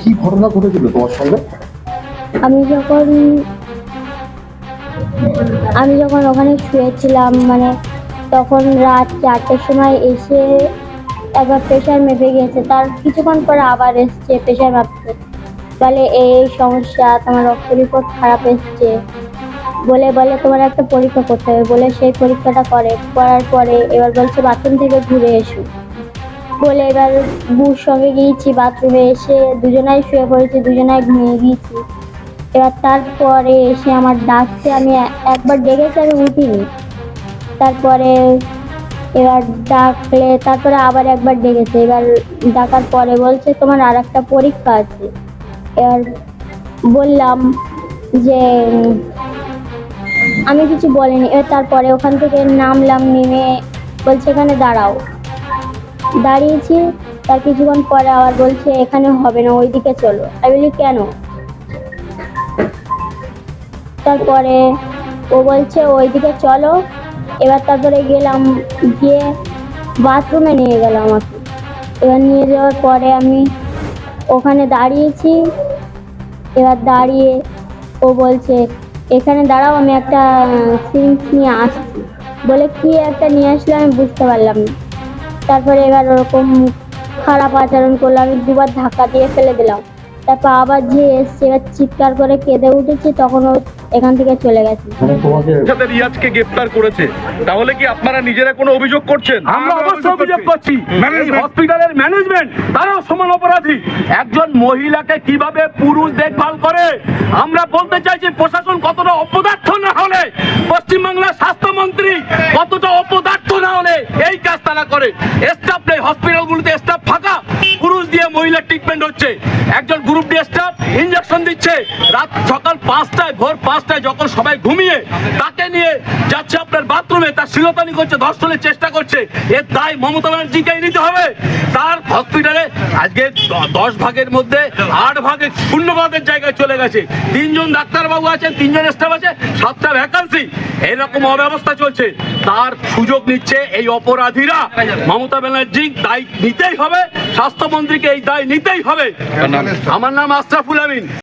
কি ঘটনা ঘটেছিল তোমার সঙ্গে? আমি যখন আমি যখন ওখানে শুয়েছিলাম মানে তখন রাত চারটের সময় এসে একবার প্রেশার মেপে গেছে। তার কিছুক্ষণ পরে আবার এসছে প্রেশার মাপতে। বলে, এই সমস্যা, তোমার রক্ত রিপোর্ট খারাপ এসছে। বলে বলে, তোমার একটা পরীক্ষা করতে হবে। বলে, সেই পরীক্ষাটা করে, করার পরে এবার বলছে বাথরুম থেকে ঘুরে এসো। বলে এবার বুর সঙ্গে গিয়েছি বাথরুমে এসে দুজনাই শুয়ে পড়েছি, দুজনাই ঘুমিয়ে গিয়েছি। এবার তারপরে এসে আমার ডাকছে, আমি একবার ডেকেছি, আমি উঠিনি। তারপরে এবার ডাকলে, তারপরে আবার একবার ডেকেছে। এবার ডাকার পরে বলছে, তোমার আর একটা পরীক্ষা আছে। এবার বললাম যে, আমি কিছু বলিনি। এবার তারপরে ওখান থেকে নামলাম, নেমে বলছে, এখানে দাঁড়াও। দাঁড়িয়েছি তার কিছুক্ষণ পরে আবার বলছে, এখানে হবে না, ওইদিকে চলো। আমি বলি, কেন? তারপরে ও বলছে, ওইদিকে চলো। এবার তারপরে গেলাম, গিয়ে বাথরুমে নিয়ে গেল আমাকে। এবার নিয়ে যাওয়ার পরে আমি ওখানে দাঁড়িয়েছি। এবার দাঁড়িয়ে ও বলছে, এখানে দাঁড়াও, আমি একটা সিরিঞ্জ নিয়ে আসছি। বলে, কি একটা নিয়ে আসলে আমি বুঝতে পারলাম না। তারপরে এবার ওরকম খারাপ আচরণ করল আমি দুবার ধাক্কা দিয়ে ফেলে দিলাম। তারপর আবার যে এসছে এবার চিৎকার করে কেঁদে উঠেছি তখন ও এখান থেকে চলে গেছে। মানে রিয়াজকে গ্রেফতার করেছে তাহলে কি আপনারা নিজেরা কোনো অভিযোগ করছেন? আমরা অবশ্যই অভিযোগ করছি। হসপিটালের ম্যানেজমেন্ট তারাও সমান অপরাধী। একজন মহিলাকে কীভাবে পুরুষ দেখভাল করে? আমরা বলতে চাইছি প্রশাসন কতটা অপদার্থ না হলে পশ্চিমবাংলার স্বাস্থ্যমন্ত্রী কতটা অপদার্থ কাজ তারা করে। স্টাফ নেই হসপিটালগুলোতে স্টাফ ফাঁকা। পুরুষ দিয়ে মহিলা ট্রিটমেন্ট হচ্ছে। একজন গ্রুপ ডি স্টাফ ইঞ্জেকশন দিচ্ছে। রাত সকাল পাঁচটায় ভোর পাঁচটায় যখন সবাই ঘুমিয়ে তাকে নিয়ে যাচ্ছে আপনার বাথরুমে তার শিলতানি করছে ধর্ষণের চেষ্টা করছে। এর দায় মমতা ব্যানার্জিকেই নিতে হবে। তার হসপিটালে আজকে দশ ভাগের মধ্যে আট ভাগে শূন্যবাদের জায়গায় চলে গেছে। তিনজন ডাক্তারবাবু আছেন তিনজন স্টাফ আছে সাতটা ভ্যাকান্সি এরকম অব্যবস্থা চলছে। তার সুযোগ নিচ্ছে এই অপরাধীরা। মমতা ব্যানার্জি দায় নিতেই হবে। স্বাস্থ্যমন্ত্রীকে এই দায় নিতেই হবে। আমার নাম আশরাফুল আমিন।